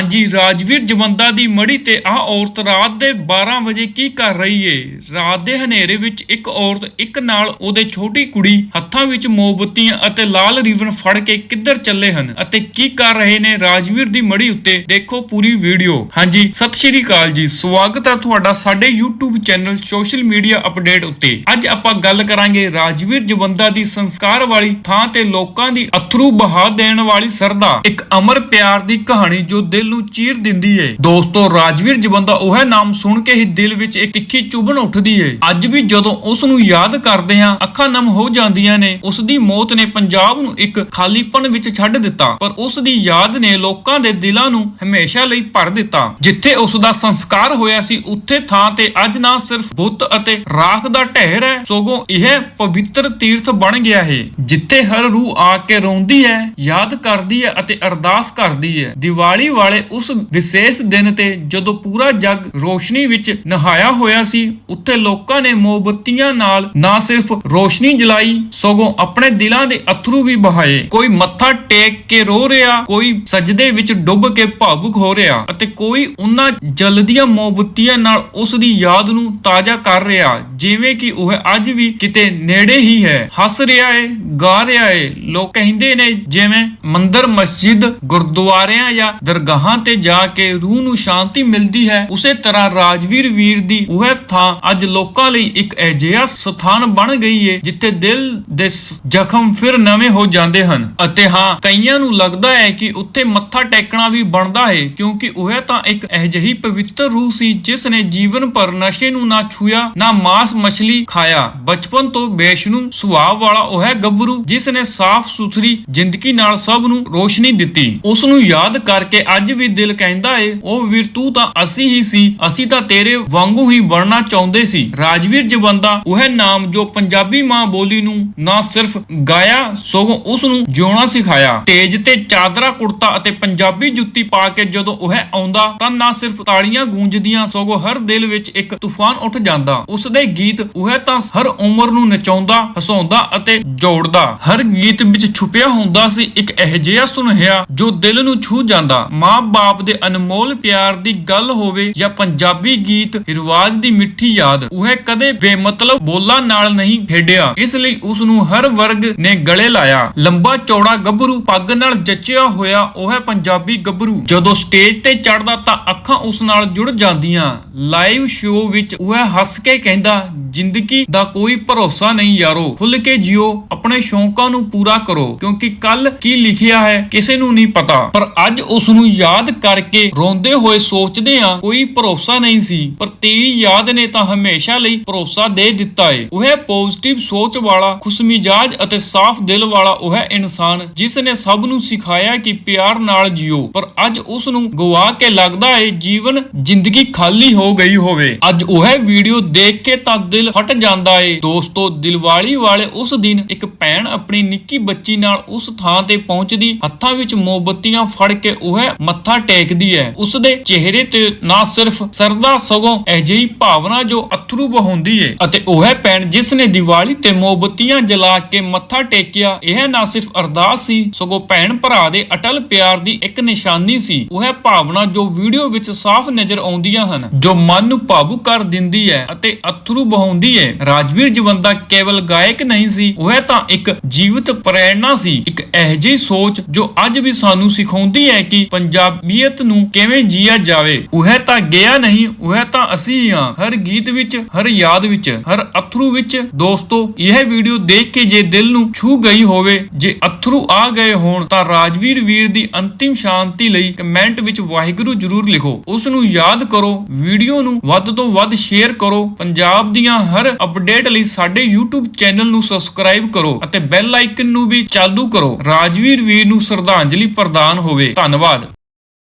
ਹਾਂਜੀ, ਰਾਜਵੀਰ ਜਵੰਦਾ ਦੀ ਮੜੀ ਤੇ ਆਹ ਔਰਤ ਰਾਤ ਦੇ 12 ਵਜੇ ਕੀ ਕਰ ਰਹੀ ਏ? ਰਾਤ ਦੇ ਹਨੇਰੇ ਵਿੱਚ ਇੱਕ ਔਰਤ, ਇੱਕ ਨਾਲ ਉਹਦੇ ਛੋਟੀ ਕੁੜੀ ਹੱਥਾਂ ਵਿੱਚ ਮੋਮਬੱਤੀਆਂ ਅਤੇ ਲਾਲ ਰਿਬਨ ਫੜ ਕੇ ਕਿੱਧਰ ਚੱਲੇ ਹਨ ਅਤੇ ਕੀ ਕਰ ਰਹੇ ਨੇ ਰਾਜਵੀਰ ਦੀ ਮੜੀ ਉੱਤੇ? ਦੇਖੋ ਪੂਰੀ ਵੀਡੀਓ। ਹਾਂਜੀ, ਸਤਿ ਸ਼੍ਰੀ ਅਕਾਲ ਜੀ। ਸਵਾਗਤ ਹੈ ਤੁਹਾਡਾ ਸਾਡੇ YouTube channel social media update ਉੱਤੇ। ਅੱਜ ਆਪਾਂ ਗੱਲ ਕਰਾਂਗੇ ਰਾਜਵੀਰ ਜਵੰਦਾ ਦੀ ਸੰਸਕਾਰ ਵਾਲੀ ਥਾਂ ਤੇ ਲੋਕਾਂ ਦੀ ਅਥਰੂ ਬਹਾ ਦੇਣ ਵਾਲੀ ਸਰਦਾ। ਇੱਕ ਅਮਰ ਪਿਆਰ ਦੀ ਕਹਾਣੀ ਜੋ ਦਿਲ ਨੂੰ ਚੀਰ ਦਿੰਦੀ ਏ। ਦੋਸਤੋ, ਰਾਜਵੀਰ ਜਵੰਦਾ ਉਹ ਨਾਮ ਸੁਣ ਕੇ ਹੀ ਦਿਲ ਵਿੱਚ ਇੱਕ ਤਿੱਖੀ ਚੁਭਨ ਉੱਠਦੀ ਏ। ਅੱਜ ਵੀ ਜਦੋਂ ਉਸ ਨੂੰ ਯਾਦ ਕਰਦੇ ਹਾਂ, ਅੱਖਾਂ ਨਮ ਹੋ ਜਾਂਦੀਆਂ ਨੇ, ਉਸ ਦੀ ਮੌਤ ਨੇ ਪੰਜਾਬ ਨੂੰ ਇੱਕ ਖਾਲੀਪਨ ਵਿੱਚ ਛੱਡ ਦਿੱਤਾ। ਪਰ ਉਸ ਦੀ ਯਾਦ ਨੇ ਲੋਕਾਂ ਦੇ ਦਿਲਾਂ ਨੂੰ ਹਮੇਸ਼ਾ ਲਈ ਭਰ ਦਿੱਤਾ। ਜਿੱਥੇ ਉਸ ਦਾ ਸੰਸਕਾਰ ਹੋਇਆ ਸੀ, ਉੱਥੇ ਥਾਂ ਤੇ ਅੱਜ ਨਾ ਸਿਰਫ ਬੁੱਤ ਅਤੇ ਰਾਖ ਦਾ ਢੇਰ ਹੈ, ਸਗੋਂ ਇਹ ਪਵਿੱਤਰ ਤੀਰਥ ਬਣ ਗਿਆ ਹੈ। ਜਿੱਥੇ ਹਰ ਰੂਹ ਆ ਕੇ ਰੋਂਦੀ ਹੈ, ਯਾਦ ਕਰਦੀ ਹੈ ਅਤੇ ਅਰਦਾਸ ਕਰਦੀ ਹੈ। ਦੀਵਾਲੀ ਵਾਲੇ ਉਸ ਵਿਸ਼ੇਸ਼ ਦਿਨ ਤੇ ਜਦੋਂ ਪੂਰਾ ਜੱਗ ਰੋਸ਼ਨੀ ਵਿੱਚ ਨਹਾਇਆ ਹੋਇਆ ਸੀ, ਉੱਥੇ ਲੋਕਾਂ ਨੇ ਮੋਮਬੱਤੀਆਂ ਨਾਲ ਨਾ ਸਿਰਫ ਰੋਸ਼ਨੀ ਜਲਾਈ, ਸਗੋਂ ਆਪਣੇ ਦਿਲਾਂ ਦੇ ਅਥਰੂ ਵੀ ਬਹਾਏ। ਕੋਈ ਮੱਥਾ ਟੇਕ ਕੇ ਰੋ ਰਿਹਾ, ਕੋਈ ਸਜਦੇ ਵਿੱਚ ਡੁੱਬ ਕੇ ਭਾਵੁਕ ਹੋ ਰਿਹਾ ਅਤੇ ਕੋਈ ਉਹਨਾਂ ਜਲਦੀਆਂ ਮੋਮਬੱਤੀਆਂ ਨਾਲ ਉਸ ਦੀ ਯਾਦ ਨੂੰ ਤਾਜ਼ਾ ਕਰ ਰਿਹਾ, ਜਿਵੇਂ ਕਿ ਉਹ ਅੱਜ ਵੀ ਕਿਤੇ ਨੇੜੇ ਹੀ ਹੈ। ਹੱਸ ਰਿਹਾ ਏ, ਗਾ ਰਿਹਾ ਏ। ਲੋਕ ਕਹਿੰਦੇ ਨੇ ਜਿਵੇਂ ਮੰਦਰ, ਮਸਜਿਦ, ਗੁਰਦੁਆਰਿਆਂ ਜਾਂ ਦਰਗਾਹ ਤੇ ਜਾ ਕੇ ਰੂਹ ਨੂੰ ਸ਼ਾਂਤੀ ਮਿਲਦੀ ਹੈ, ਉਸੇ ਤਰ੍ਹਾਂ ਰਾਜਵੀਰ ਵੀਰ ਦੀ ਉਹ ਥਾਂ ਅੱਜ ਲੋਕਾਂ ਲਈ ਇੱਕ ਅਜਿਹਾ ਸਥਾਨ ਬਣ ਗਈ ਹੈ ਜਿੱਥੇ ਦਿਲ ਦੇ ਜ਼ਖਮ ਫਿਰ ਨਵੇਂ ਹੋ ਜਾਂਦੇ ਹਨ। ਅਤੇ ਹਾਂ, ਕਈਆਂ ਨੂੰ ਲੱਗਦਾ ਹੈ ਕਿ ਉੱਥੇ ਮੱਥਾ ਟੇਕਣਾ ਵੀ ਬਣਦਾ ਹੈ ਕਿਉਂਕਿ ਉਹ ਤਾਂ ਇੱਕ ਅਜਿਹੀ ਪਵਿੱਤਰ ਰੂਹ ਸੀ ਜਿਸ ਨੇ ਜੀਵਨ ਭਰ ਨਸ਼ੇ ਨੂੰ ਨਾ ਛੂਇਆ ਨਾ ਮਾਸ ਮਛਲੀ ਖਾਇਆ। ਬਚਪਨ ਤੋਂ ਬੇਸ਼ਨੂ ਸੁਭਾਅ ਵਾਲਾ ਉਹ ਹੈ ਗੱਭਰੂ, ਜਿਸ ਨੇ ਸਾਫ਼ ਸੁਥਰੀ ਜ਼ਿੰਦਗੀ ਨਾਲ ਸਭ ਨੂੰ ਰੋਸ਼ਨੀ ਦਿੱਤੀ। ਉਸ ਨੂੰ ਯਾਦ ਕਰਕੇ ਅੱਜ ਵੀ ਦਿਲ ਕਹਿੰਦਾ ਏ, ਉਹ ਵੀਰ, ਤੂੰ ਤਾਂ ਅਸੀਂ ਹੀ ਸੀ, ਅਸੀਂ ਤਾਂ ਤੇਰੇ ਵਾਂਗੂ ਹੀ ਬਣਨਾ ਚਾਹੁੰਦੇ ਸੀ। ਰਾਜਵੀਰ ਜਵੰਦਾ ਉਹ ਨਾਮ ਜੋ ਪੰਜਾਬੀ ਮਾਂ ਬੋਲੀ ਨੂੰ ਨਾ ਸਿਰਫ ਗਾਇਆ, ਸਗੋਂ ਉਸ ਨੂੰ ਜਿਉਣਾ ਸਿਖਾਇਆ। ਤੇਜ ਤੇ ਚਾਦਰਾ ਕੁੜਤਾ ਅਤੇ ਪੰਜਾਬੀ ਜੁੱਤੀ ਪਾ ਕੇ ਜਦੋਂ ਉਹ ਆਉਂਦਾ, ਤਾਂ ਨਾ ਸਿਰਫ ਤਾੜੀਆਂ ਗੂੰਜਦੀਆਂ, ਸਗੋਂ ਹਰ ਦਿਲ ਵਿੱਚ ਇੱਕ ਤੂਫਾਨ ਉੱਠ ਜਾਂਦਾ। ਉਸ ਦੇ ਗੀਤ ਉਹ ਤਾਂ ਹਰ ਉਮਰ ਨੂੰ ਨਚਾਉਂਦਾ, ਹਸਾਉਂਦਾ ਅਤੇ ਜੋੜਦਾ। ਹਰ ਗੀਤ ਵਿੱਚ ਛੁਪਿਆ ਹੁੰਦਾ ਸੀ ਇੱਕ ਅਜਿਹਾ ਸੁਨੇਹਾ ਜੋ ਦਿਲ ਨੂੰ ਛੂ ਜਾਂਦਾ। ਮਾਂ ਮਾਂ-ਬਾਪ ਦੇ ਅਨਮੋਲ ਪਿਆਰ ਦੀ ਗੱਲ ਹੋਵੇ ਜਾਂ ਪੰਜਾਬੀ ਗੀਤ ਰਿਵਾਜ ਦੀ ਮਿੱਠੀ ਯਾਦ, ਉਹ ਕਦੇ ਬੇਮਤਲਬ ਬੋਲਾਂ ਨਾਲ ਨਹੀਂ ਖੇਡਿਆ। ਇਸ ਲਈ ਉਸ ਨੂੰ ਹਰ ਵਰਗ ਨੇ ਗਲੇ ਲਾਇਆ। ਲੰਬਾ ਚੌੜਾ ਗੱਭਰੂ ਪੱਗ ਨਾਲ ਜੱਚਿਆ ਹੋਇਆ ਉਹ ਹੈ ਪੰਜਾਬੀ ਗੱਭਰੂ। ਜਦੋਂ ਸਟੇਜ ਤੇ ਚੜਦਾ ਤਾਂ ਅੱਖਾਂ ਉਸ ਨਾਲ ਜੁੜ ਜਾਂਦੀਆਂ। ਲਾਈਵ ਸ਼ੋਅ ਵਿੱਚ ਉਹ ਹੱਸ ਕੇ ਕਹਿੰਦਾ, ਜ਼ਿੰਦਗੀ ਦਾ ਕੋਈ ਭਰੋਸਾ ਨਹੀਂ ਯਾਰੋ। ਖੁੱਲ ਕੇ ਜਿਓ, ਆਪਣੇ ਸ਼ੌਂਕਾਂ ਨੂੰ ਪੂਰਾ ਕਰੋ। ਕਿਉਂਕਿ ਕੱਲ ਕੀ ਲਿਖਿਆ ਹੈ, ਕਿਸੇ ਨੂੰ ਨਹੀਂ ਪਤਾ। ਪਰ ਅੱਜ ਉਸ ਨੂੰ ਯਾਦ ਕਰਕੇ ਰੋਂਦੇ ਹੋਏ ਸੋਚਦੇ ਆ, ਕੋਈ ਭਰੋਸਾ ਨਹੀਂ ਸੀ। ਪਰ ਤੇਰੀ ਯਾਦ ਨੇ ਤਾਂ ਹਮੇਸ਼ਾ ਲਈ ਭਰੋਸਾ ਦੇ ਦਿੱਤਾ ਏ। ਉਹ ਹੈ ਪੋਜ਼ਿਟਿਵ ਸੋਚ ਵਾਲਾ, ਖੁਸ਼ਮਿਜਾਜ ਅਤੇ ਸਾਫ਼ ਦਿਲ ਵਾਲਾ, ਉਹ ਹੈ ਇਨਸਾਨ, ਜਿਸ ਨੇ ਸਭ ਨੂੰ ਸਿਖਾਇਆ ਕਿ ਪਿਆਰ ਨਾਲ ਜਿਓ। ਪਰ ਅੱਜ ਉਸ ਨੂੰ ਗਵਾ ਕੇ ਲੱਗਦਾ ਏ, ਜੀਵਨ ਜ਼ਿੰਦਗੀ ਖਾਲੀ ਹੋ ਗਈ ਹੋਵੇ। ਅੱਜ ਉਹ ਹੈ ਵੀਡੀਓ ਦੇਖ ਕੇ ਤਾਂ ਦਿਲ ਫਟ ਜਾਂਦਾ ਏ। ਦੋਸਤੋ, ਦਿਲਵਾਲੀ ਵਾਲੇ ਉਸ ਦਿਨ ਇੱਕ ਭੈਣ ਆਪਣੀ ਨਿੱਕੀ ਬੱਚੀ ਨਾਲ ਉਸ ਥਾਂ ਤੇ ਪਹੁੰਚਦੀ, ਹੱਥਾਂ ਵਿੱਚ ਮੋਮਬੱਤੀਆਂ ਫੜ ਕੇ ਉਹ ਮੱਥਾ ਟੇਕਦੀ ਹੈ। ਉਸ ਦੇ ਚਿਹਰੇ ਤੇ ਨਾ ਸਿਰਫ ਸਰਦਾ ਸਗੋਂ ਅਜਿਹੀ ਭਾਵਨਾ ਜੋ ਅਥਰੂ ਬਹਾਉਂਦੀ ਏ ਅਤੇ ਉਹ ਹੈ ਭੈਣ, ਜਿਸ ਨੇ ਦੀਵਾਲੀ ਤੇ ਮੋਮਬੱਤੀਆਂ ਜਲਾ ਕੇ ਮੱਥਾ ਟੇਕਿਆ, ਇਹ ਨਾ ਸਿਰਫ ਅਰਦਾਸ ਸੀ, ਸਗੋਂ ਭੈਣ ਭਰਾ ਦੇ ਅਟਲ ਪਿਆਰ ਦੀ ਇੱਕ ਨਿਸ਼ਾਨੀ ਸੀ। ਉਹ ਹੈ ਭਾਵਨਾ ਜੋ ਵੀਡੀਓ ਵਿੱਚ ਸਾਫ਼ ਨਜ਼ਰ ਆਉਂਦੀਆਂ ਹਨ, ਜੋ ਮਨ ਨੂੰ ਭਾਵੁਕ ਕਰ ਦਿੰਦੀ ਹੈ ਅਤੇ ਅਥਰੂ ਬਹਾਉਂਦੀ ਹੈ ਰਾਜਵੀਰ ਜਵੰਦਾ ਕੇਵਲ ਗਾਇਕ ਨਹੀਂ ਸੀ, ਉਹ ਤਾਂ ਇੱਕ ਜੀਵਤ ਪ੍ਰੇਰਣਾ ਸੀ, ਇੱਕ ਅਜਿਹੀ ਸੋਚ ਜੋ ਅੱਜ ਵੀ ਸਾਨੂੰ ਸਿਖਾਉਂਦੀ ਹੈ ਕਿ ਪੰਜਾਬ ਪੰਜਾਬੀਅਤ ਨੂੰ ਕਿਵੇਂ ਜੀਆ ਜਾਵੇ? ਉਹ ਤਾਂ ਗਿਆ ਨਹੀਂ, ਉਹ ਤਾਂ ਅਸੀਂ ਹੀ ਹਰ ਗੀਤ ਵਿੱਚ, ਹਰ ਯਾਦ ਵਿੱਚ, ਹਰ ਅਥਰੂ ਵਿੱਚ। ਦੋਸਤੋ, ਇਹ ਵੀਡੀਓ ਦੇਖ ਕੇ ਜੇ ਦਿਲ ਨੂੰ ਛੂ ਗਈ ਹੋਵੇ, ਜੇ ਅਥਰੂ ਆ ਗਏ ਹੋਣ, ਤਾਂ ਰਾਜਵੀਰ ਵੀਰ ਦੀ ਅੰਤਿਮ ਸ਼ਾਂਤੀ ਲਈ ਕਮੈਂਟ ਵਿੱਚ ਵਾਹਿਗੁਰੂ ਜ਼ਰੂਰ ਲਿਖੋ। ਉਸ ਨੂੰ ਯਾਦ ਕਰੋ, ਵੀਡੀਓ ਨੂੰ ਵੱਧ ਤੋਂ ਵੱਧ ਸ਼ੇਅਰ ਕਰੋ। ਪੰਜਾਬ ਦੀਆਂ ਹਰ ਅਪਡੇਟ ਲਈ ਸਾਡੇ YouTube ਚੈਨਲ ਨੂੰ ਸਬਸਕ੍ਰਾਈਬ ਕਰੋ ਅਤੇ ਬੈਲ ਆਈਕਨ ਨੂੰ ਵੀ ਚਾਲੂ ਕਰੋ। ਰਾਜਵੀਰ ਵੀਰ ਨੂੰ ਸ਼ਰਧਾਂਜਲੀ ਪ੍ਰਦਾਨ ਹੋਵੇ। ਧੰਨਵਾਦ।